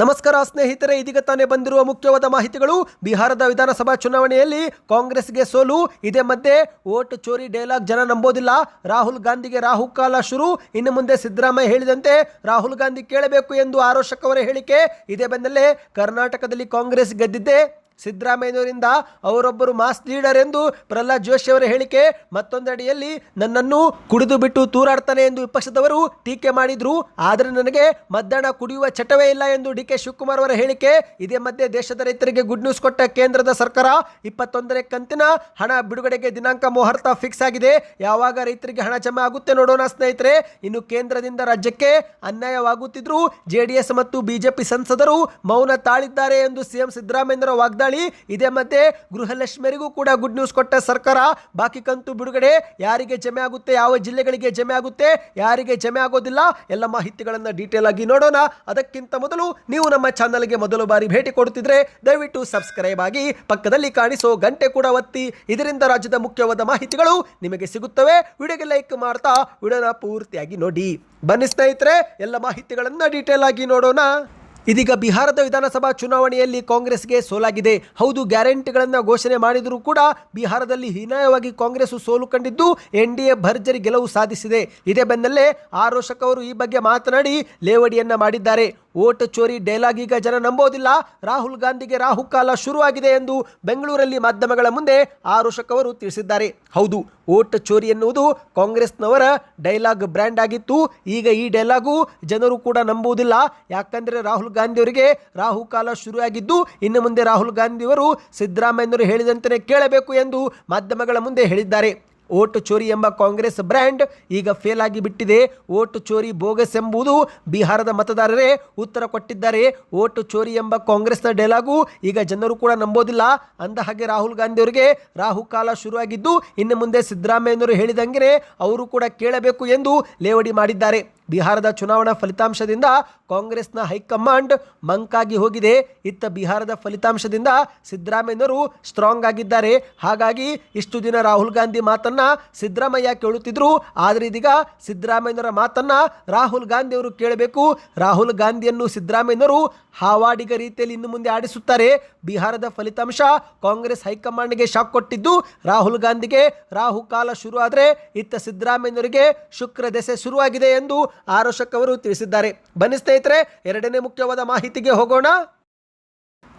ನಮಸ್ಕಾರ ಸ್ನೇಹಿತರೆ, ಇದೀಗ ತಾನೇ ಬಂದಿರುವ ಮುಖ್ಯವಾದ ಮಾಹಿತಿಗಳು. ಬಿಹಾರದ ವಿಧಾನಸಭಾ ಚುನಾವಣೆಯಲ್ಲಿ ಕಾಂಗ್ರೆಸ್ಗೆ ಸೋಲು, ಇದೇ ಮಧ್ಯೆ ಓಟ್ ಚೋರಿ ಡೈಲಾಗ್ ಜನ ನಂಬೋದಿಲ್ಲ. ರಾಹುಲ್ ಗಾಂಧಿಗೆ ರಾಹುಕಾಲ ಶುರು. ಇನ್ನು ಮುಂದೆ ಸಿದ್ದರಾಮಯ್ಯ ಹೇಳಿದಂತೆ ರಾಹುಲ್ ಗಾಂಧಿ ಕೇಳಬೇಕು ಎಂದು ಆರೋಷಕ್ ಹೇಳಿಕೆ. ಇದೇ ಬೆನ್ನಲ್ಲೇ ಕರ್ನಾಟಕದಲ್ಲಿ ಕಾಂಗ್ರೆಸ್ ಗೆದ್ದಿದ್ದೆ ಸಿದ್ದರಾಮಯ್ಯನವರಿಂದ ಅವರೊಬ್ಬರು ಮಾಸ್ ಲೀಡರ್ ಎಂದು ಪ್ರಹ್ಲಾದ್ ಜೋಶಿ ಅವರ ಹೇಳಿಕೆ ಮತ್ತೊಂದಡಿಯಲ್ಲಿ ನನ್ನನ್ನು ಕುಡಿದು ಬಿಟ್ಟು ತೂರಾಡ್ತಾನೆ ಎಂದು ವಿಪಕ್ಷದವರು ಟೀಕೆ ಮಾಡಿದ್ರು. ಆದರೆ ನನಗೆ ಮಧ್ಯಾಹ್ನ ಕುಡಿಯುವ ಚಟವೇ ಇಲ್ಲ ಎಂದು ಡಿ ಕೆ ಶಿವಕುಮಾರ್ ಅವರ ಹೇಳಿಕೆ. ಇದೇ ಮಧ್ಯೆ ದೇಶದ ರೈತರಿಗೆ ಗುಡ್ ನ್ಯೂಸ್ ಕೊಟ್ಟ ಕೇಂದ್ರದ ಸರ್ಕಾರ ಇಪ್ಪತ್ತೊಂದನೇ ಕಂತಿನ ಹಣ ಬಿಡುಗಡೆಗೆ ದಿನಾಂಕ ಮುಹೂರ್ತ ಫಿಕ್ಸ್ ಆಗಿದೆ. ಯಾವಾಗ ರೈತರಿಗೆ ಹಣ ಜಮಾ ಆಗುತ್ತೆ ನೋಡೋಣ ಸ್ನೇಹಿತರೆ. ಇನ್ನು ಕೇಂದ್ರದಿಂದ ರಾಜ್ಯಕ್ಕೆ ಅನ್ಯಾಯವಾಗುತ್ತಿದ್ರು ಜೆಡಿಎಸ್ ಮತ್ತು ಬಿಜೆಪಿ ಸಂಸದರು ಮೌನ ತಾಳಿದ್ದಾರೆ ಎಂದು ಸಿಎಂ ಸಿದ್ದರಾಮಯ್ಯರ ವಾಗ್ದಾಳಿ ಇದೇ ಮಧ್ಯೆ ಗೃಹಲಕ್ಷ್ಮಿಯರಿಗೂ ಕೂಡ ಗುಡ್ ನ್ಯೂಸ್ ಕೊಟ್ಟ ಸರ್ಕಾರ, ಬಾಕಿ ಕಂತು ಬಿಡುಗಡೆ, ಯಾರಿಗೆ ಜಮೆ ಆಗುತ್ತೆ, ಯಾವ ಜಿಲ್ಲೆಗಳಿಗೆ ಜಮೆ ಆಗುತ್ತೆ, ಯಾರಿಗೆ ಜಮೆ ಆಗೋದಿಲ್ಲ, ಎಲ್ಲ ಮಾಹಿತಿಗಳನ್ನು ಡೀಟೇಲ್ ಆಗಿ ನೋಡೋಣ. ಅದಕ್ಕಿಂತ ಮೊದಲು ನೀವು ನಮ್ಮ ಚಾನಲ್ಗೆ ಮೊದಲು ಬಾರಿ ಭೇಟಿ ಕೊಡುತ್ತಿದ್ರೆ, ದಯವಿಟ್ಟು ಸಬ್ಸ್ಕ್ರೈಬ್ ಆಗಿ ಪಕ್ಕದಲ್ಲಿ ಕಾಣಿಸೋ ಗಂಟೆ ಕೂಡ ಒತ್ತಿ. ಇದರಿಂದ ರಾಜ್ಯದ ಮುಖ್ಯವಾದ ಮಾಹಿತಿಗಳು ನಿಮಗೆ ಸಿಗುತ್ತವೆ. ವಿಡಿಯೋಗೆ ಲೈಕ್ ಮಾಡ್ತಾ, ವಿಡಿಯೋನ ಪೂರ್ತಿಯಾಗಿ ನೋಡಿ. ಬನ್ನಿ ಸ್ನೇಹಿತರೆ, ಎಲ್ಲ ಮಾಹಿತಿಗಳನ್ನು ಡೀಟೇಲ್ ಆಗಿ ನೋಡೋಣ. ಇದೀಗ ಬಿಹಾರದ ವಿಧಾನಸಭಾ ಚುನಾವಣೆಯಲ್ಲಿ ಕಾಂಗ್ರೆಸ್ಗೆ ಸೋಲಾಗಿದೆ. ಹೌದು, ಗ್ಯಾರಂಟಿಗಳನ್ನು ಘೋಷಣೆ ಮಾಡಿದರೂ ಕೂಡ ಬಿಹಾರದಲ್ಲಿ ಹೀನಾಯವಾಗಿ ಕಾಂಗ್ರೆಸ್ ಸೋಲು ಕಂಡಿದ್ದು ಎನ್ ಭರ್ಜರಿ ಗೆಲುವು ಸಾಧಿಸಿದೆ. ಇದೇ ಬೆನ್ನಲ್ಲೇ ಆರೋಶಕ್ ಅವರು ಈ ಬಗ್ಗೆ ಮಾತನಾಡಿ ಲೇವಡಿಯನ್ನ ಮಾಡಿದ್ದಾರೆ. ಓಟ್ ಚೋರಿ ಡೈಲಾಗ್ ಈಗ ಜನ ನಂಬೋದಿಲ್ಲ. ರಾಹುಲ್ ಗಾಂಧಿಗೆ ರಾಹುಕಾಲ ಶುರುವಾಗಿದೆ ಎಂದು ಬೆಂಗಳೂರಲ್ಲಿ ಮಾಧ್ಯಮಗಳ ಮುಂದೆ ಆರುಷಕ್ ಅವರು ತಿಳಿಸಿದ್ದಾರೆ. ಹೌದು, ಓಟ್ ಚೋರಿ ಎನ್ನುವುದು ಕಾಂಗ್ರೆಸ್ನವರ ಡೈಲಾಗ್ ಬ್ರ್ಯಾಂಡ್ ಆಗಿತ್ತು. ಈಗ ಈ ಡೈಲಾಗು ಜನರು ಕೂಡ ನಂಬುವುದಿಲ್ಲ ಯಾಕಂದರೆ ರಾಹುಲ್ ಗಾಂಧಿ ಅವರಿಗೆ ರಾಹುಕಾಲ ಶುರುವಾಗಿದ್ದು, ಇನ್ನು ಮುಂದೆ ರಾಹುಲ್ ಗಾಂಧಿಯವರು ಸಿದ್ದರಾಮಯ್ಯನವರು ಹೇಳಿದಂತೆ ಕೇಳಬೇಕು ಎಂದು ಮಾಧ್ಯಮಗಳ ಮುಂದೆ ಹೇಳಿದ್ದಾರೆ. ಓಟ್ ಚೋರಿ ಎಂಬ ಕಾಂಗ್ರೆಸ್ ಬ್ರ್ಯಾಂಡ್ ಈಗ ಫೇಲ್ ಆಗಿ ಬಿಟ್ಟಿದೆ. ಓಟ್ ಚೋರಿ ಬೋಗಸ್ ಎಂಬುದು ಬಿಹಾರದ ಮತದಾರರೇ ಉತ್ತರ ಕೊಟ್ಟಿದ್ದಾರೆ. ಓಟ್ ಚೋರಿ ಎಂಬ ಕಾಂಗ್ರೆಸ್ನ ಡೈಲಾಗು ಈಗ ಜನರು ಕೂಡ ನಂಬೋದಿಲ್ಲ. ಅಂದ ಹಾಗೆ ರಾಹುಲ್ ಗಾಂಧಿ ಅವರಿಗೆ ರಾಹುಕಾಲ ಶುರುವಾಗಿದ್ದು, ಇನ್ನು ಮುಂದೆ ಸಿದ್ದರಾಮಯ್ಯನವರು ಹೇಳಿದಂಗೆ ಅವರು ಕೂಡ ಕೇಳಬೇಕು ಎಂದು ಲೇವಡಿ ಮಾಡಿದ್ದಾರೆ. ಬಿಹಾರದ ಚುನಾವಣಾ ಫಲಿತಾಂಶದಿಂದ ಕಾಂಗ್ರೆಸ್ನ ಹೈಕಮಾಂಡ್ ಮಂಕಾಗಿ ಹೋಗಿದೆ. ಇತ್ತ ಬಿಹಾರದ ಫಲಿತಾಂಶದಿಂದ ಸಿದ್ದರಾಮಯ್ಯನವರು ಸ್ಟ್ರಾಂಗ್ ಆಗಿದ್ದಾರೆ. ಹಾಗಾಗಿ ಇಷ್ಟು ದಿನ ರಾಹುಲ್ ಗಾಂಧಿ ಮಾತನ್ನ ಸಿದ್ದರಾಮಯ್ಯ ಕೇಳುತ್ತಿದ್ರು. ಆದರೆ ಇದೀಗ ಸಿದ್ದರಾಮಯ್ಯನವರ ಮಾತನ್ನ ರಾಹುಲ್ ಗಾಂಧಿ ಅವರು ಕೇಳಬೇಕು. ರಾಹುಲ್ ಗಾಂಧಿಯನ್ನು ಸಿದ್ದರಾಮಯ್ಯನವರು ಹಾವಾಡಿಗ ರೀತಿಯಲ್ಲಿ ಇನ್ನು ಮುಂದೆ ಆಡಿಸುತ್ತಾರೆ. ಬಿಹಾರದ ಫಲಿತಾಂಶ ಕಾಂಗ್ರೆಸ್ ಹೈಕಮಾಂಡ್ಗೆ ಶಾಕ್ ಕೊಟ್ಟಿದ್ದು ರಾಹುಲ್ ಗಾಂಧಿಗೆ. ರಾಹು ಕಾಲ ಶುರು ಆದರೆ ಇತ್ತ ಸಿದ್ದರಾಮಯ್ಯನವರಿಗೆ ಶುಕ್ರ ದೆಸೆ ಶುರುವಾಗಿದೆ ಎಂದು ಆರೋಶಕ್ ಅವರು ತಿಳಿಸಿದ್ದಾರೆ. ಬನ್ನಿ ಸ್ನೇಹಿತರೆ ಎರಡನೇ ಮುಖ್ಯವಾದ ಮಾಹಿತಿಗೆ ಹೋಗೋಣ.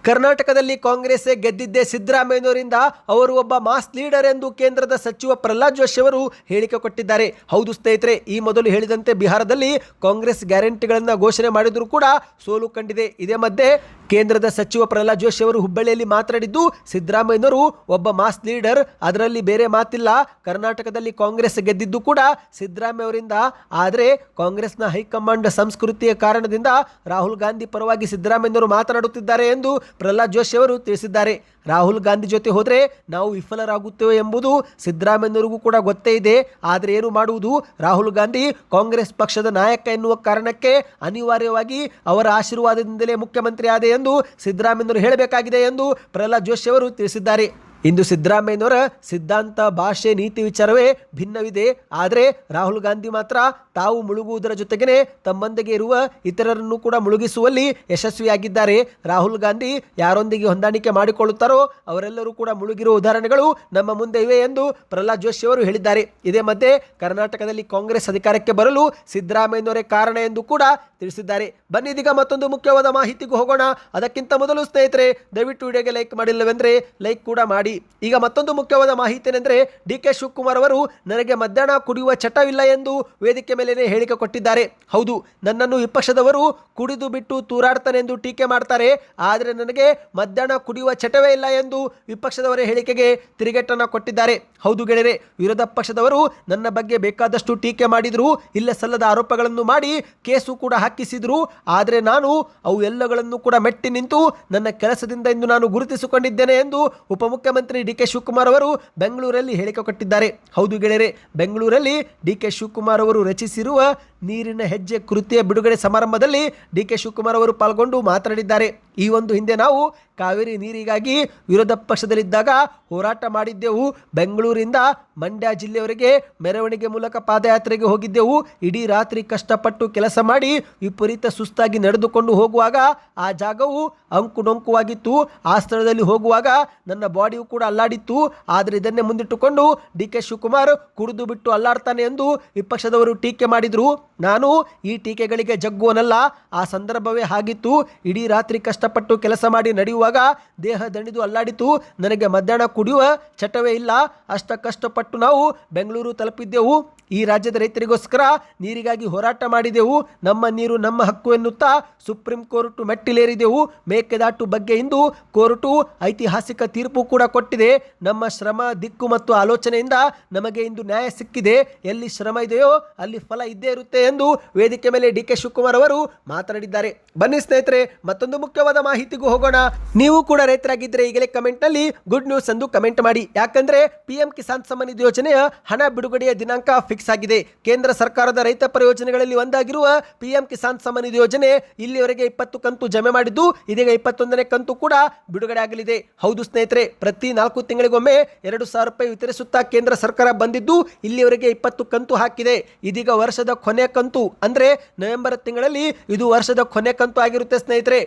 ಕರ್ನಾಟಕದಲ್ಲಿ ಕಾಂಗ್ರೆಸ್ ಗೆದ್ದಿದ್ದೇ ಸಿದ್ದರಾಮಯ್ಯನವರಿಂದ ಅವರು ಒಬ್ಬ ಮಾಸ್ ಲೀಡರ್ ಎಂದು ಕೇಂದ್ರದ ಸಚಿವ ಪ್ರಹ್ಲಾದ್ ಜೋಶಿ ಅವರು ಹೇಳಿಕೆ ಕೊಟ್ಟಿದ್ದಾರೆ. ಹೌದು ಸ್ನೇಹಿತರೆ, ಈ ಮೊದಲು ಹೇಳಿದಂತೆ ಬಿಹಾರದಲ್ಲಿ ಕಾಂಗ್ರೆಸ್ ಗ್ಯಾರಂಟಿಗಳನ್ನು ಘೋಷಣೆ ಮಾಡಿದರೂ ಕೂಡ ಸೋಲು ಕಂಡಿದೆ. ಇದೇ ಮಧ್ಯೆ ಕೇಂದ್ರದ ಸಚಿವ ಪ್ರಹ್ಲಾದ್ ಜೋಶಿ ಅವರು ಹುಬ್ಬಳ್ಳಿಯಲ್ಲಿ ಮಾತನಾಡಿದ್ದು, ಸಿದ್ದರಾಮಯ್ಯನವರು ಒಬ್ಬ ಮಾಸ್ ಲೀಡರ್, ಅದರಲ್ಲಿ ಬೇರೆ ಮಾತಿಲ್ಲ. ಕರ್ನಾಟಕದಲ್ಲಿ ಕಾಂಗ್ರೆಸ್ ಗೆದ್ದಿದ್ದು ಕೂಡ ಸಿದ್ದರಾಮಯ್ಯ ಅವರಿಂದ ಆದರೆ ಕಾಂಗ್ರೆಸ್ನ ಹೈಕಮಾಂಡ್ ಸಂಸ್ಕೃತಿಯ ಕಾರಣದಿಂದ ರಾಹುಲ್ ಗಾಂಧಿ ಪರವಾಗಿ ಸಿದ್ದರಾಮಯ್ಯನವರು ಮಾತನಾಡುತ್ತಿದ್ದಾರೆ ಎಂದು ಪ್ರಹ್ಲಾದ್ ಜೋಶಿ ಅವರು ತಿಳಿಸಿದ್ದಾರೆ. ರಾಹುಲ್ ಗಾಂಧಿ ಜೊತೆ ಹೋದರೆ ನಾವು ವಿಫಲರಾಗುತ್ತೇವೆ ಎಂಬುದು ಸಿದ್ದರಾಮಯ್ಯನವರಿಗೂ ಕೂಡ ಗೊತ್ತೇ ಇದೆ. ಆದರೆ ಏನು ಮಾಡುವುದು? ರಾಹುಲ್ ಗಾಂಧಿ ಕಾಂಗ್ರೆಸ್ ಪಕ್ಷದ ನಾಯಕ ಎನ್ನುವ ಕಾರಣಕ್ಕೆ ಅನಿವಾರ್ಯವಾಗಿ ಅವರ ಆಶೀರ್ವಾದದಿಂದಲೇ ಮುಖ್ಯಮಂತ್ರಿ ಆದೆ ಎಂದು ಸಿದ್ದರಾಮಯ್ಯನವರು ಹೇಳಬೇಕಾಗಿದೆ ಎಂದು ಪ್ರಹ್ಲಾದ್ ಜೋಶಿ ಅವರು ತಿಳಿಸಿದ್ದಾರೆ. ಇಂದು ಸಿದ್ದರಾಮಯ್ಯನವರ ಸಿದ್ಧಾಂತ, ಭಾಷೆ, ನೀತಿ ವಿಚಾರವೇ ಭಿನ್ನವಿದೆ. ಆದರೆ ರಾಹುಲ್ ಗಾಂಧಿ ಮಾತ್ರ ತಾವು ಮುಳುಗುವುದರ ಜೊತೆಗೇ ತಮ್ಮೊಂದಿಗೆ ಇರುವ ಇತರರನ್ನು ಕೂಡ ಮುಳುಗಿಸುವಲ್ಲಿ ಯಶಸ್ವಿಯಾಗಿದ್ದಾರೆ. ರಾಹುಲ್ ಗಾಂಧಿ ಯಾರೊಂದಿಗೆ ಹೊಂದಾಣಿಕೆ ಮಾಡಿಕೊಳ್ಳುತ್ತಾರೋ ಅವರೆಲ್ಲರೂ ಕೂಡ ಮುಳುಗಿರುವ ಉದಾಹರಣೆಗಳು ನಮ್ಮ ಮುಂದೆ ಇವೆ ಎಂದು ಪ್ರಹ್ಲಾದ್ ಜೋಶಿ ಅವರು ಹೇಳಿದ್ದಾರೆ. ಇದೇ ಮಧ್ಯೆ ಕರ್ನಾಟಕದಲ್ಲಿ ಕಾಂಗ್ರೆಸ್ ಅಧಿಕಾರಕ್ಕೆ ಬರಲು ಸಿದ್ದರಾಮಯ್ಯನವರೇ ಕಾರಣ ಎಂದು ಕೂಡ ತಿಳಿಸಿದ್ದಾರೆ. ಬನ್ನಿ ಇದೀಗ ಮತ್ತೊಂದು ಮುಖ್ಯವಾದ ಮಾಹಿತಿಗೂ ಹೋಗೋಣ. ಅದಕ್ಕಿಂತ ಮೊದಲು ಸ್ನೇಹಿತರೆ, ದಯವಿಟ್ಟು ವಿಡಿಯೋಗೆ ಲೈಕ್ ಮಾಡಿಲ್ಲವೆಂದರೆ ಲೈಕ್ ಕೂಡ ಮಾಡಿ. ಈಗ ಮತ್ತೊಂದು ಮುಖ್ಯವಾದ ಮಾಹಿತಿ ಏನೆಂದರೆ ಡಿ ಕೆ ಶಿವಕುಮಾರ್ ಅವರು, ನನಗೆ ಮಧ್ಯಾಹ್ನ ಕುಡಿಯುವ ಚಟವಿಲ್ಲ ಎಂದು ವೇದಿಕೆ ಮೇಲೇನೆ ಹೇಳಿಕೆ ಕೊಟ್ಟಿದ್ದಾರೆ. ಹೌದು, ನನ್ನನ್ನು ವಿಪಕ್ಷದವರು ಕುಡಿದು ಬಿಟ್ಟು ತೂರಾಡ್ತಾನೆ ಎಂದು ಟೀಕೆ ಮಾಡ್ತಾರೆ. ಆದರೆ ನನಗೆ ಮಧ್ಯಾಹ್ನ ಕುಡಿಯುವ ಚಟವೇ ಇಲ್ಲ ಎಂದು ವಿಪಕ್ಷದವರ ಹೇಳಿಕೆಗೆ ತಿರುಗೇಟನ್ನು ಕೊಟ್ಟಿದ್ದಾರೆ. ಹೌದು ಗೆಳೆಯರೆ, ವಿರೋಧ ಪಕ್ಷದವರು ನನ್ನ ಬಗ್ಗೆ ಬೇಕಾದಷ್ಟು ಟೀಕೆ ಮಾಡಿದರು, ಇಲ್ಲ ಸಲ್ಲದ ಆರೋಪಗಳನ್ನು ಮಾಡಿ ಕೇಸು ಕೂಡ ಹಾಕಿಸಿದರು. ಆದರೆ ನಾನು ಅವು ಎಲ್ಲಗಳನ್ನು ಕೂಡ ಮೆಟ್ಟಿ ನಿಂತು ನನ್ನ ಕೆಲಸದಿಂದ ಇಂದು ನಾನು ಗುರುತಿಸಿಕೊಂಡಿದ್ದೇನೆ ಎಂದು ಉಪಮುಖ್ಯಮಂತ್ರಿ ಡಿ ಕೆ ಶಿವಕುಮಾರ್ ಅವರು ಬೆಂಗಳೂರಲ್ಲಿ ಹೇಳಿಕೆ ಕೊಟ್ಟಿದ್ದಾರೆ. ಹೌದು ಗೆಳೆಯರೆ, ಬೆಂಗಳೂರಲ್ಲಿ ಡಿ ಕೆ ಶಿವಕುಮಾರ್ ಅವರು ರಚಿಸಿರುವ ನೀರಿನ ಹೆಜ್ಜೆ ಕೃತಿಯ ಬಿಡುಗಡೆ ಸಮಾರಂಭದಲ್ಲಿ ಡಿ ಕೆ ಶಿವಕುಮಾರ್ ಅವರು ಪಾಲ್ಗೊಂಡು ಮಾತನಾಡಿದ್ದಾರೆ. ಈ ಒಂದು ಹಿಂದೆ ನಾವು ಕಾವೇರಿ ನೀರಿಗಾಗಿ ವಿರೋಧ ಪಕ್ಷದಲ್ಲಿದ್ದಾಗ ಹೋರಾಟ ಮಾಡಿದ್ದೆವು. ಬೆಂಗಳೂರಿಂದ ಮಂಡ್ಯ ಜಿಲ್ಲೆಯವರೆಗೆ ಮೆರವಣಿಗೆ ಮೂಲಕ ಪಾದಯಾತ್ರೆಗೆ ಹೋಗಿದ್ದೆವು. ಇಡೀ ರಾತ್ರಿ ಕಷ್ಟಪಟ್ಟು ಕೆಲಸ ಮಾಡಿ ವಿಪರೀತ ಸುಸ್ತಾಗಿ ನಡೆದುಕೊಂಡು ಹೋಗುವಾಗ ಆ ಜಾಗವು ಅಂಕುಡೊಂಕುವಾಗಿತ್ತು. ಆ ಸ್ಥಳದಲ್ಲಿ ಹೋಗುವಾಗ ನನ್ನ ಬಾಡಿಯು ಕೂಡ ಅಲ್ಲಾಡಿತ್ತು. ಆದರೆ ಇದನ್ನೇ ಮುಂದಿಟ್ಟುಕೊಂಡು ಡಿ ಕೆ ಶಿವಕುಮಾರ್ ಕುಡಿದು ಬಿಟ್ಟು ಅಲ್ಲಾಡ್ತಾನೆ ಎಂದು ವಿಪಕ್ಷದವರು ಟೀಕೆ ಮಾಡಿದರು. ನಾನು ಈ ಟೀಕೆಗಳಿಗೆ ಜಗ್ಗುವನಲ್ಲ. ಆ ಸಂದರ್ಭವೇ ಆಗಿತ್ತು ಇಡೀ ರಾತ್ರಿ ಕಷ್ಟಪಟ್ಟು ಕೆಲಸ ಮಾಡಿ ನಡೆಯುವಾಗ ದೇಹ ದಣಿದು ಅಲ್ಲಾಡಿತು. ನನಗೆ ಮಧ್ಯಾಹ್ನ ಕುಡಿಯುವ ಚಟವೇ ಇಲ್ಲ. ಅಷ್ಟ ಕಷ್ಟಪಟ್ಟು ನಾವು ಬೆಂಗಳೂರು ತಲುಪಿದ್ದೆವು. ಈ ರಾಜ್ಯದ ರೈತರಿಗೋಸ್ಕರ ನೀರಿಗಾಗಿ ಹೋರಾಟ ಮಾಡಿದೆವು. ನಮ್ಮ ನೀರು ನಮ್ಮ ಹಕ್ಕು ಎನ್ನುತ್ತಾ ಸುಪ್ರೀಂ ಕೋರ್ಟ್ ಮೆಟ್ಟಿಲೇರಿದೆವು. ಮೇಕೆದಾಟು ಬಗ್ಗೆ ಇಂದು ಕೋರ್ಟು ಐತಿಹಾಸಿಕ ತೀರ್ಪು ಕೂಡ ಕೊಟ್ಟಿದೆ. ನಮ್ಮ ಶ್ರಮ, ದಿಕ್ಕು ಮತ್ತು ಆಲೋಚನೆಯಿಂದ ನಮಗೆ ಇಂದು ನ್ಯಾಯ ಸಿಕ್ಕಿದೆ. ಎಲ್ಲಿ ಶ್ರಮ ಇದೆಯೋ ಅಲ್ಲಿ ಫಲ ಇದ್ದೇ ಇರುತ್ತೆ ಎಂದು ವೇದಿಕೆ ಮೇಲೆ ಡಿ ಕೆ ಶಿವಕುಮಾರ್ ಅವರು ಮಾತನಾಡಿದ್ದಾರೆ. ಬನ್ನಿ ಸ್ನೇಹಿತರೆ, ಮತ್ತೊಂದು ಮುಖ್ಯವಾದ ಮಾಹಿತಿಗೂ ಹೋಗೋಣ. ನೀವು ಕೂಡ ರೈತರಾಗಿದ್ದರೆ ಈಗಲೇ ಕಮೆಂಟ್ನಲ್ಲಿ ಗುಡ್ ನ್ಯೂಸ್ ಎಂದು ಕಮೆಂಟ್ ಮಾಡಿ. ಯಾಕಂದ್ರೆ ಪಿಎಂ ಕಿಸಾನ್ ಸಮ್ಮಾನ್ ನಿಧಿ ಯೋಜನೆಯ ಹಣ ಬಿಡುಗಡೆಯ ದಿನಾಂಕ ಫಿಕ್ಸ್ ಆಗಿದೆ. ಕೇಂದ್ರ ಸರ್ಕಾರದ ರೈತ ಪರ ಯೋಜನೆಗಳಲ್ಲಿ ಒಂದಾಗಿರುವ ಪಿಎಂ ಕಿಸಾನ್ ಸಮ್ಮಾನ್ ನಿಧಿ ಯೋಜನೆ ಇಲ್ಲಿವರೆಗೆ ಇಪ್ಪತ್ತು ಕಂತು ಜಮೆ ಮಾಡಿದ್ದು, ಇದೀಗ ಇಪ್ಪತ್ತೊಂದನೇ ಕಂತು ಕೂಡ ಬಿಡುಗಡೆ ಆಗಲಿದೆ. ಹೌದು ಸ್ನೇಹಿತರೆ, ಪ್ರತಿ ನಾಲ್ಕು ತಿಂಗಳಿಗೊಮ್ಮೆ ಎರಡು ಸಾವಿರ ರೂಪಾಯಿ ವಿತರಿಸುತ್ತಾ ಕೇಂದ್ರ ಸರ್ಕಾರ ಬಂದಿದ್ದು, ಇಲ್ಲಿವರೆಗೆ ಇಪ್ಪತ್ತು ಕಂತು ಹಾಕಿದೆ. ಇದೀಗ ವರ್ಷದ ಕೊನೆ ಕಂತು. ಅಂದ್ರೆ ನವೆಂಬರ್ ತಿಂಗಳಲ್ಲಿ ಇದು ವರ್ಷದ ಕೊನೆ ಕಂತು ಆಗಿರುತ್ತೆ ಸ್ನೇಹಿತರೆ.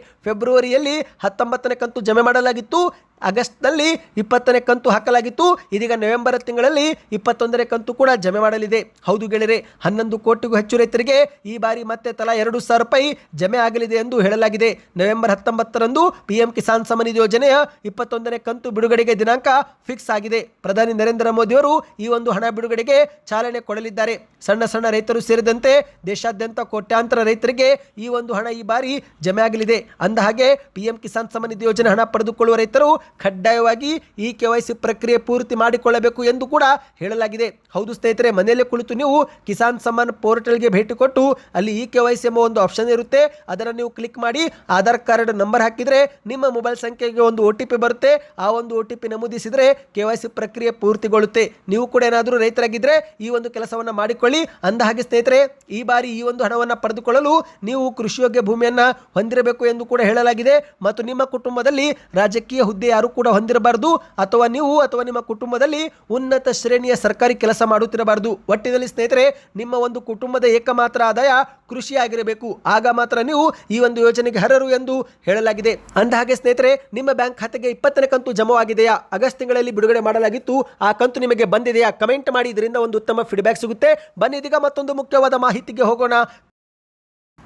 ಫೆಬ್ರವರಿಯಲ್ಲಿ ಹತ್ತೊಂಬತ್ತನೇ ಕಂತು ಜಮೆ ಮಾಡಲಾಗಿತ್ತು. ಆಗಸ್ಟ್ನಲ್ಲಿ ಇಪ್ಪತ್ತನೇ ಕಂತು ಹಾಕಲಾಗಿತ್ತು. ಇದೀಗ ನವೆಂಬರ್ ತಿಂಗಳಲ್ಲಿ ಇಪ್ಪತ್ತೊಂದನೇ ಕಂತು ಕೂಡ ಜಮೆ ಮಾಡಲಿದೆ. ಹೌದು ಗೆಳೆಯರೆ, ಹನ್ನೊಂದು ಕೋಟಿಗೂ ಹೆಚ್ಚು ರೈತರಿಗೆ ಈ ಬಾರಿ ಮತ್ತೆ ತಲಾ ಎರಡು ಸಾವಿರ ರೂಪಾಯಿ ಜಮೆ ಆಗಲಿದೆ ಎಂದು ಹೇಳಲಾಗಿದೆ. ನವೆಂಬರ್ ಹತ್ತೊಂಬತ್ತರಂದು ಪಿಎಂ ಕಿಸಾನ್ ಸಮ್ಮಾನಿಧಿ ಯೋಜನೆಯ ಇಪ್ಪತ್ತೊಂದನೇ ಕಂತು ಬಿಡುಗಡೆಗೆ ದಿನಾಂಕ ಫಿಕ್ಸ್ ಆಗಿದೆ. ಪ್ರಧಾನಿ ನರೇಂದ್ರ ಮೋದಿಯವರು ಈ ಒಂದು ಹಣ ಬಿಡುಗಡೆಗೆ ಚಾಲನೆ ಕೊಡಲಿದ್ದಾರೆ. ಸಣ್ಣ ಸಣ್ಣ ರೈತರು ಸೇರಿದಂತೆ ದೇಶಾದ್ಯಂತ ಕೋಟ್ಯಾಂತರ ರೈತರಿಗೆ ಈ ಒಂದು ಹಣ ಈ ಬಾರಿ ಜಮೆ ಆಗಲಿದೆ. ಅಂದ ಹಾಗೆ ಪಿಎಂ ಕಿಸಾನ್ ಸಮ್ಮಾನ್ ನಿಧಿ ಯೋಜನೆ ಹಣ ಪಡೆದುಕೊಳ್ಳುವ ರೈತರು ಕಡ್ಡಾಯವಾಗಿ ಈ ಸಿ ಪ್ರಕ್ರಿಯೆ ಪೂರ್ತಿ ಮಾಡಿಕೊಳ್ಳಬೇಕು ಎಂದು ಕೂಡ ಹೇಳಲಾಗಿದೆ. ಹೌದು ಸ್ನೇಹಿತರೆ, ಮನೆಯಲ್ಲೇ ಕುಳಿತು ನೀವು ಕಿಸಾನ್ ಸಮ್ಮಾನ್ ಪೋರ್ಟಲ್ಗೆ ಭೇಟಿ ಕೊಟ್ಟು ಅಲ್ಲಿ ಇ ಕೆ ವೈ ಸಿ ಎಂಬ ಒಂದು ಆಪ್ಷನ್ ಇರುತ್ತೆ. ಅದನ್ನು ನೀವು ಕ್ಲಿಕ್ ಮಾಡಿ ಆಧಾರ್ ಕಾರ್ಡ್ ನಂಬರ್ ಹಾಕಿದರೆ ನಿಮ್ಮ ಮೊಬೈಲ್ ಸಂಖ್ಯೆಗೆ ಒಂದು ಒ ಟಿ ಪಿ ಬರುತ್ತೆ. ಆ ಒಂದು ಒ ಟಿ ಪಿ ನಮೂದಿಸಿದರೆ ಕೆ ವೈ ಸಿ ಪ್ರಕ್ರಿಯೆ ಪೂರ್ತಿಗೊಳ್ಳುತ್ತೆ. ನೀವು ಕೂಡ ಏನಾದರೂ ರೈತರಾಗಿದ್ದರೆ ಈ ಒಂದು ಕೆಲಸವನ್ನು ಮಾಡಿಕೊಳ್ಳಿ. ಅಂದ ಹಾಗೆ ಸ್ನೇಹಿತರೆ, ಈ ಬಾರಿ ಈ ಒಂದು ಹಣವನ್ನು ಪಡೆದುಕೊಳ್ಳಲು ನೀವು ಕೃಷಿಯೋಗ್ಯ ಭೂಮಿಯನ್ನು ಹೊಂದಿರಬೇಕು ಎಂದು ಕೂಡ ಹೇಳಲಾಗಿದೆ. ಮತ್ತು ನಿಮ್ಮ ಕುಟುಂಬದಲ್ಲಿ ರಾಜಕೀಯ ಹುದ್ದೆ ಯಾರು ಕೂಡ ಹೊಂದಿರಬಾರದು ಅಥವಾ ನೀವು ಅಥವಾ ನಿಮ್ಮ ಕುಟುಂಬದಲ್ಲಿ ಉನ್ನತ ಶ್ರೇಣಿಯ ಸರ್ಕಾರಿ ಕೆಲಸ ಮಾಡುತ್ತಿರಬಾರದು. ಒಟ್ಟಿನಲ್ಲಿ ಸ್ನೇಹಿತರೆ, ನಿಮ್ಮ ಒಂದು ಕುಟುಂಬದ ಏಕಮಾತ್ರ ಆದಾಯ ಕೃಷಿಯಾಗಿರಬೇಕು. ಆಗ ಮಾತ್ರ ನೀವು ಈ ಒಂದು ಯೋಜನೆಗೆ ಅರ್ಹರು ಎಂದು ಹೇಳಲಾಗಿದೆ. ಅಂದ ಹಾಗೆ ಸ್ನೇಹಿತರೆ, ನಿಮ್ಮ ಬ್ಯಾಂಕ್ ಖಾತೆಗೆ ಇಪ್ಪತ್ತನೇ ಕಂತು ಜಮವಾಗಿದೆಯಾ? ಆಗಸ್ಟ್ ತಿಂಗಳಲ್ಲಿ ಬಿಡುಗಡೆ ಮಾಡಲಾಗಿತ್ತು. ಆ ಕಂತು ನಿಮಗೆ ಬಂದಿದೆಯಾ? ಕಮೆಂಟ್ ಮಾಡಿ. ಇದರಿಂದ ಒಂದು ಉತ್ತಮ ಫೀಡ್ಬ್ಯಾಕ್ ಸಿಗುತ್ತೆ. ಬನ್ನಿ ಇದೀಗ ಮತ್ತೊಂದು ಮುಖ್ಯವಾದ ಮಾಹಿತಿಗೆ ಹೋಗೋಣ.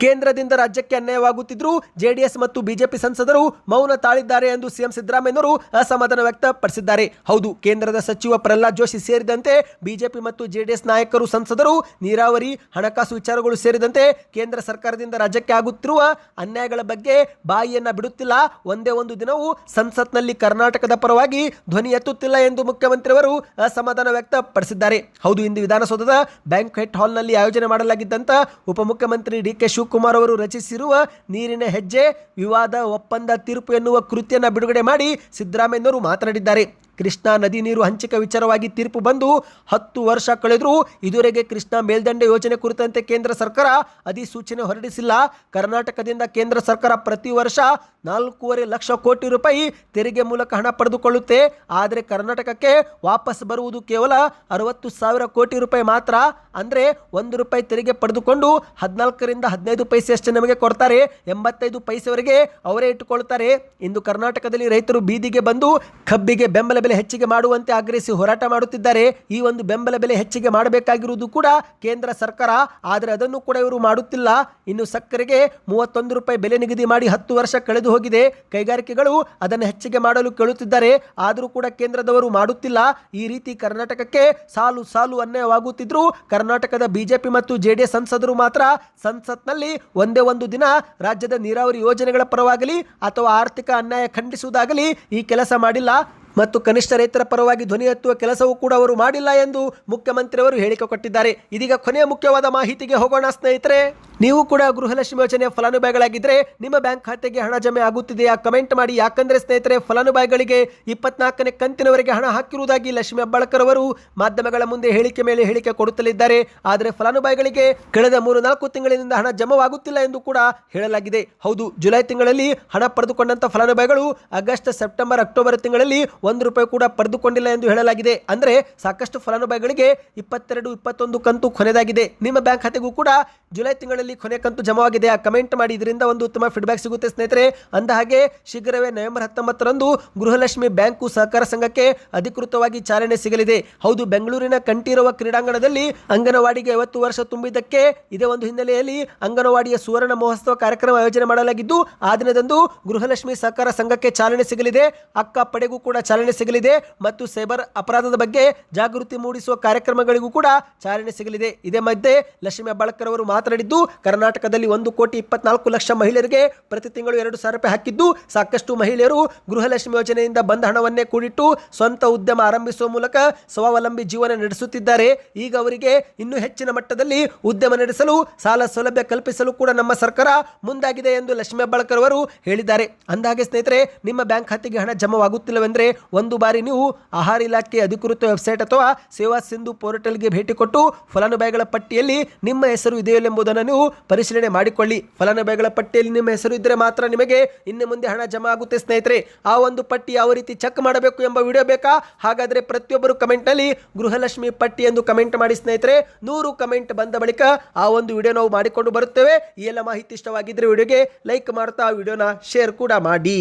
ಕೇಂದ್ರದಿಂದ ರಾಜ್ಯಕ್ಕೆ ಅನ್ಯಾಯವಾಗುತ್ತಿದ್ದರೂ ಜೆಡಿಎಸ್ ಮತ್ತು ಬಿಜೆಪಿ ಸಂಸದರು ಮೌನ ತಾಳಿದ್ದಾರೆ ಎಂದು ಸಿಎಂ ಸಿದ್ದರಾಮಯ್ಯನವರು ಅಸಮಾಧಾನ ವ್ಯಕ್ತಪಡಿಸಿದ್ದಾರೆ. ಹೌದು, ಕೇಂದ್ರದ ಸಚಿವ ಪ್ರಹ್ಲಾದ್ ಜೋಶಿ ಸೇರಿದಂತೆ ಬಿಜೆಪಿ ಮತ್ತು ಜೆಡಿಎಸ್ ನಾಯಕರು ಸಂಸದರು ನೀರಾವರಿ, ಹಣಕಾಸು ವಿಚಾರಗಳು ಸೇರಿದಂತೆ ಕೇಂದ್ರ ಸರ್ಕಾರದಿಂದ ರಾಜ್ಯಕ್ಕೆ ಆಗುತ್ತಿರುವ ಅನ್ಯಾಯಗಳ ಬಗ್ಗೆ ಬಾಯಿಯನ್ನ ಬಿಡುತ್ತಿಲ್ಲ. ಒಂದೇ ಒಂದು ದಿನವೂ ಸಂಸತ್ನಲ್ಲಿ ಕರ್ನಾಟಕದ ಪರವಾಗಿ ಧ್ವನಿ ಎತ್ತುತ್ತಿಲ್ಲ ಎಂದು ಮುಖ್ಯಮಂತ್ರಿಯವರು ಅಸಮಾಧಾನ ವ್ಯಕ್ತಪಡಿಸಿದ್ದಾರೆ. ಹೌದು, ಇಂದು ವಿಧಾನಸೌಧದ ಬ್ಯಾಂಕ್ವೆಟ್ ಹಾಲ್ನಲ್ಲಿ ಆಯೋಜನೆ ಮಾಡಲಾಗಿದ್ದಂಥ ಉಪಮುಖ್ಯಮಂತ್ರಿ ಡಿ ಕೆ ಶಿವಕುಮಾರ್ ಅವರು ರಚಿಸಿರುವ ನೀರಿನ ಹೆಜ್ಜೆ ವಿವಾದ ಒಪ್ಪಂದ ತೀರ್ಪು ಎನ್ನುವ ಕೃತಿಯನ್ನು ಬಿಡುಗಡೆ ಮಾಡಿ ಸಿದ್ದರಾಮಯ್ಯನವರು ಮಾತನಾಡಿದ್ದಾರೆ. ಕೃಷ್ಣಾ ನದಿ ನೀರು ಹಂಚಿಕೆ ವಿಚಾರವಾಗಿ ತೀರ್ಪು ಬಂದು ಹತ್ತು ವರ್ಷ ಕಳೆದರೂ ಇದುವರೆಗೆ ಕೃಷ್ಣಾ ಮೇಲ್ದಂಡೆ ಯೋಜನೆ ಕುರಿತಂತೆ ಕೇಂದ್ರ ಸರ್ಕಾರ ಅಧಿಸೂಚನೆ ಹೊರಡಿಸಿಲ್ಲ. ಕರ್ನಾಟಕದಿಂದ ಕೇಂದ್ರ ಸರ್ಕಾರ ಪ್ರತಿ ವರ್ಷ ನಾಲ್ಕೂವರೆ ಲಕ್ಷ ಕೋಟಿ ರೂಪಾಯಿ ತೆರಿಗೆ ಮೂಲಕ ಹಣ ಪಡೆದುಕೊಳ್ಳುತ್ತೆ. ಆದರೆ ಕರ್ನಾಟಕಕ್ಕೆ ವಾಪಸ್ ಬರುವುದು ಕೇವಲ ಅರವತ್ತು ಸಾವಿರ ಕೋಟಿ ರೂಪಾಯಿ ಮಾತ್ರ. ಅಂದರೆ ಒಂದು ರೂಪಾಯಿ ತೆರಿಗೆ ಪಡೆದುಕೊಂಡು ಹದಿನಾಲ್ಕರಿಂದ ಹದಿನೈದು ಪೈಸೆಯಷ್ಟು ನಮಗೆ ಕೊಡ್ತಾರೆ. ಎಂಬತ್ತೈದು ಪೈಸೆವರೆಗೆ ಅವರೇ ಇಟ್ಟುಕೊಳ್ತಾರೆ. ಇಂದು ಕರ್ನಾಟಕದಲ್ಲಿ ರೈತರು ಬೀದಿಗೆ ಬಂದು ಕಬ್ಬಿಗೆ ಬೆಂಬಲ ಬೆಲೆ ಹೆಚ್ಚಿಗೆ ಮಾಡುವಂತೆ ಆಗ್ರಹಿಸಿ ಹೋರಾಟ ಮಾಡುತ್ತಿದ್ದಾರೆ. ಈ ಒಂದು ಬೆಂಬಲ ಬೆಲೆ ಹೆಚ್ಚಿಗೆ ಮಾಡಬೇಕಾಗಿರುವುದು ಕೂಡ ಕೇಂದ್ರ ಸರ್ಕಾರ, ಆದರೆ ಅದನ್ನು ಕೂಡ ಇವರು ಮಾಡುತ್ತಿಲ್ಲ. ಇನ್ನು ಸಕ್ಕರೆಗೆ ಮೂವತ್ತೊಂದು ರೂಪಾಯಿ ಬೆಲೆ ನಿಗದಿ ಮಾಡಿ ಹತ್ತು ವರ್ಷ ಕಳೆದು ಹೋಗಿದೆ. ಕೈಗಾರಿಕೆಗಳು ಅದನ್ನು ಹೆಚ್ಚಿಗೆ ಮಾಡಲು ಕೇಳುತ್ತಿದ್ದಾರೆ. ಆದರೂ ಕೂಡ ಕೇಂದ್ರದವರು ಮಾಡುತ್ತಿಲ್ಲ. ಈ ರೀತಿ ಕರ್ನಾಟಕಕ್ಕೆ ಸಾಲು ಸಾಲು ಅನ್ಯಾಯವಾಗುತ್ತಿದ್ದರೂ ಕರ್ನಾಟಕದ ಬಿಜೆಪಿ ಮತ್ತು ಜೆಡಿಎಸ್ ಸಂಸದರು ಮಾತ್ರ ಸಂಸತ್ನಲ್ಲಿ ಒಂದೇ ಒಂದು ದಿನ ರಾಜ್ಯದ ನೀರಾವರಿ ಯೋಜನೆಗಳ ಪರವಾಗಲಿ ಅಥವಾ ಆರ್ಥಿಕ ಅನ್ಯಾಯ ಖಂಡಿಸುವುದಾಗಲಿ ಈ ಕೆಲಸ ಮಾಡಿಲ್ಲ. ಮತ್ತು ಕನಿಷ್ಠ ರೈತರ ಪರವಾಗಿ ಧ್ವನಿ ಎತ್ತುವ ಕೆಲಸವೂ ಕೂಡ ಅವರು ಮಾಡಿಲ್ಲ ಎಂದು ಮುಖ್ಯಮಂತ್ರಿಯವರು ಹೇಳಿಕೆ ಕೊಟ್ಟಿದ್ದಾರೆ. ಇದೀಗ ಕೊನೆಯ ಮುಖ್ಯವಾದ ಮಾಹಿತಿಗೆ ಹೋಗೋಣ ಸ್ನೇಹಿತರೆ. ನೀವು ಕೂಡ ಗೃಹಲಕ್ಷ್ಮಿ ಯೋಜನೆಯ ಫಲಾನುಭವಿಗಳಾಗಿದ್ದರೆ ನಿಮ್ಮ ಬ್ಯಾಂಕ್ ಖಾತೆಗೆ ಹಣ ಜಮೆ ಆಗುತ್ತಿದೆಯಾ? ಕಮೆಂಟ್ ಮಾಡಿ. ಯಾಕಂದ್ರೆ ಸ್ನೇಹಿತರೆ, ಫಲಾನುಭವಿಗಳಿಗೆ ಇಪ್ಪತ್ನಾಲ್ಕನೇ ಕಂತಿನವರೆಗೆ ಹಣ ಹಾಕಿರುವುದಾಗಿ ಲಕ್ಷ್ಮಿ ಹೆಬ್ಬಾಳ್ಕರ್ ಅವರು ಮಾಧ್ಯಮಗಳ ಮುಂದೆ ಹೇಳಿಕೆ ಮೇಲೆ ಹೇಳಿಕೆ ಕೊಡುತ್ತಲಿದ್ದಾರೆ. ಆದರೆ ಫಲಾನುಭವಿಗಳಿಗೆ ಕಳೆದ ಮೂರು ನಾಲ್ಕು ತಿಂಗಳಿನಿಂದ ಹಣ ಜಮವಾಗುತ್ತಿಲ್ಲ ಎಂದು ಕೂಡ ಹೇಳಲಾಗಿದೆ. ಹೌದು, ಜುಲೈ ತಿಂಗಳಲ್ಲಿ ಹಣ ಪಡೆದುಕೊಂಡಂತ ಫಲಾನುಭವಿಗಳು ಆಗಸ್ಟ್, ಸೆಪ್ಟೆಂಬರ್, ಅಕ್ಟೋಬರ್ ತಿಂಗಳಲ್ಲಿ ಒಂದು ರೂಪಾಯಿ ಕೂಡ ಪಡೆದುಕೊಂಡಿಲ್ಲ ಎಂದು ಹೇಳಲಾಗಿದೆ. ಅಂದರೆ ಸಾಕಷ್ಟು ಫಲಾನುಭವಿಗಳಿಗೆ ಇಪ್ಪತ್ತೆರಡು, ಇಪ್ಪತ್ತೊಂದು ಕಂತು ಕೊನೆದಾಗಿದೆ. ನಿಮ್ಮ ಬ್ಯಾಂಕ್ ಖಾತೆಗೂ ಕೂಡ ಜುಲೈ ತಿಂಗಳಲ್ಲಿ ಕೊನೆ ಕಂತು ಜಮವಾಗಿದೆ. ಕಮೆಂಟ್ ಮಾಡಿ, ಇದರಿಂದ ಒಂದು ಉತ್ತಮ ಫೀಡ್ಬ್ಯಾಕ್ ಸಿಗುತ್ತೆ ಸ್ನೇಹಿತರೆ. ಅಂದ ಹಾಗೆ, ಶೀಘ್ರವೇ ನವೆಂಬರ್ ಹತ್ತೊಂಬತ್ತರಂದು ಗೃಹಲಕ್ಷ್ಮಿ ಬ್ಯಾಂಕು ಸಹಕಾರ ಸಂಘಕ್ಕೆ ಅಧಿಕೃತವಾಗಿ ಚಾಲನೆ ಸಿಗಲಿದೆ. ಹೌದು, ಬೆಂಗಳೂರಿನ ಕಂಠೀರವ ಕ್ರೀಡಾಂಗಣದಲ್ಲಿ ಅಂಗನವಾಡಿಗೆ ಐವತ್ತು ವರ್ಷ ತುಂಬಿದ್ದಕ್ಕೆ ಇದೇ ಒಂದು ಹಿನ್ನೆಲೆಯಲ್ಲಿ ಅಂಗನವಾಡಿಯ ಸುವರ್ಣ ಮಹೋತ್ಸವ ಕಾರ್ಯಕ್ರಮ ಆಯೋಜನೆ ಮಾಡಲಾಗಿದ್ದು, ಆ ದಿನದಂದು ಗೃಹಲಕ್ಷ್ಮಿ ಸಹಕಾರ ಸಂಘಕ್ಕೆ ಚಾಲನೆ ಸಿಗಲಿದೆ. ಅಕ್ಕ ಪಡೆಗೂ ಕೂಡ ಚಾಲನೆ ಸಿಗಲಿದೆ ಮತ್ತು ಸೈಬರ್ ಅಪರಾಧದ ಬಗ್ಗೆ ಜಾಗೃತಿ ಮೂಡಿಸುವ ಕಾರ್ಯಕ್ರಮಗಳಿಗೂ ಕೂಡ ಚಾಲನೆ ಸಿಗಲಿದೆ. ಇದೇ ಮಧ್ಯೆ ಲಕ್ಷ್ಮಿ ಹೆಬ್ಬಾಳ್ಕರ್ ಅವರು ಮಾತನಾಡಿದ್ದು, ಕರ್ನಾಟಕದಲ್ಲಿ ಒಂದು ಕೋಟಿ ಇಪ್ಪತ್ನಾಲ್ಕು ಲಕ್ಷ ಮಹಿಳೆಯರಿಗೆ ಪ್ರತಿ ತಿಂಗಳು ಎರಡು ಸಾವಿರ ರೂಪಾಯಿ ಹಾಕಿದ್ದು, ಸಾಕಷ್ಟು ಮಹಿಳೆಯರು ಗೃಹಲಕ್ಷ್ಮಿ ಯೋಜನೆಯಿಂದ ಬಂದ ಹಣವನ್ನೇ ಕೂಡಿಟ್ಟು ಸ್ವಂತ ಉದ್ಯಮ ಆರಂಭಿಸುವ ಮೂಲಕ ಸ್ವಾವಲಂಬಿ ಜೀವನ ನಡೆಸುತ್ತಿದ್ದಾರೆ. ಈಗ ಅವರಿಗೆ ಇನ್ನೂ ಹೆಚ್ಚಿನ ಮಟ್ಟದಲ್ಲಿ ಉದ್ಯಮ ನಡೆಸಲು, ಸಾಲ ಸೌಲಭ್ಯ ಕಲ್ಪಿಸಲು ಕೂಡ ನಮ್ಮ ಸರ್ಕಾರ ಮುಂದಾಗಿದೆ ಎಂದು ಲಕ್ಷ್ಮೀ ಹೆಬ್ಬಾಳ್ಕರ್ ಅವರು ಹೇಳಿದ್ದಾರೆ. ಅಂದಾಗೆ ಸ್ನೇಹಿತರೆ, ನಿಮ್ಮ ಬ್ಯಾಂಕ್ ಖಾತೆಗೆ ಹಣ ಜಮವಾಗುತ್ತಿಲ್ಲವೆಂದರೆ ಒಂದು ಬಾರಿ ನೀವು ಆಹಾರ ಇಲಾಖೆ ಅಧಿಕೃತ ವೆಬ್ಸೈಟ್ ಅಥವಾ ಸೇವಾ ಸಿಂಧು ಪೋರ್ಟಲ್ಗೆ ಭೇಟಿ ಕೊಟ್ಟು, ಫಲಾನುಭವಿಗಳ ಪಟ್ಟಿಯಲ್ಲಿ ನಿಮ್ಮ ಹೆಸರು ಇದೆಯೆಂಬುದನ್ನು ನೀವು ಪರಿಶೀಲನೆ ಮಾಡಿಕೊಳ್ಳಿ. ಫಲಾನುಭವಿಗಳ ಪಟ್ಟಿಯಲ್ಲಿ ನಿಮ್ಮ ಹೆಸರು ಇದ್ದರೆ ಮಾತ್ರ ನಿಮಗೆ ಇನ್ನು ಮುಂದೆ ಹಣ ಜಮಾ ಆಗುತ್ತೆ, ಸ್ನೇಹಿತರೆ. ಆ ಒಂದು ಪಟ್ಟಿ ಯಾವ ರೀತಿ ಚೆಕ್ ಮಾಡಬೇಕು ಎಂಬ ವಿಡಿಯೋ ಬೇಕಾ? ಹಾಗಾದರೆ ಪ್ರತಿಯೊಬ್ಬರು ಕಮೆಂಟಲ್ಲಿ ಗೃಹಲಕ್ಷ್ಮಿ ಪಟ್ಟಿ ಎಂದು ಕಮೆಂಟ್ ಮಾಡಿ, ಸ್ನೇಹಿತರೆ. ನೂರು ಕಮೆಂಟ್ ಬಂದ ಬಳಿಕ ಆ ಒಂದು ವಿಡಿಯೋ ನಾವು ಮಾಡಿಕೊಂಡು ಬರುತ್ತೇವೆ. ಈ ಎಲ್ಲ ಮಾಹಿತಿ ಇಷ್ಟವಾಗಿದ್ದರೆ ವಿಡಿಯೋಗೆ ಲೈಕ್ ಮಾಡ್ತಾ, ವಿಡಿಯೋನ ಶೇರ್ ಕೂಡ ಮಾಡಿ.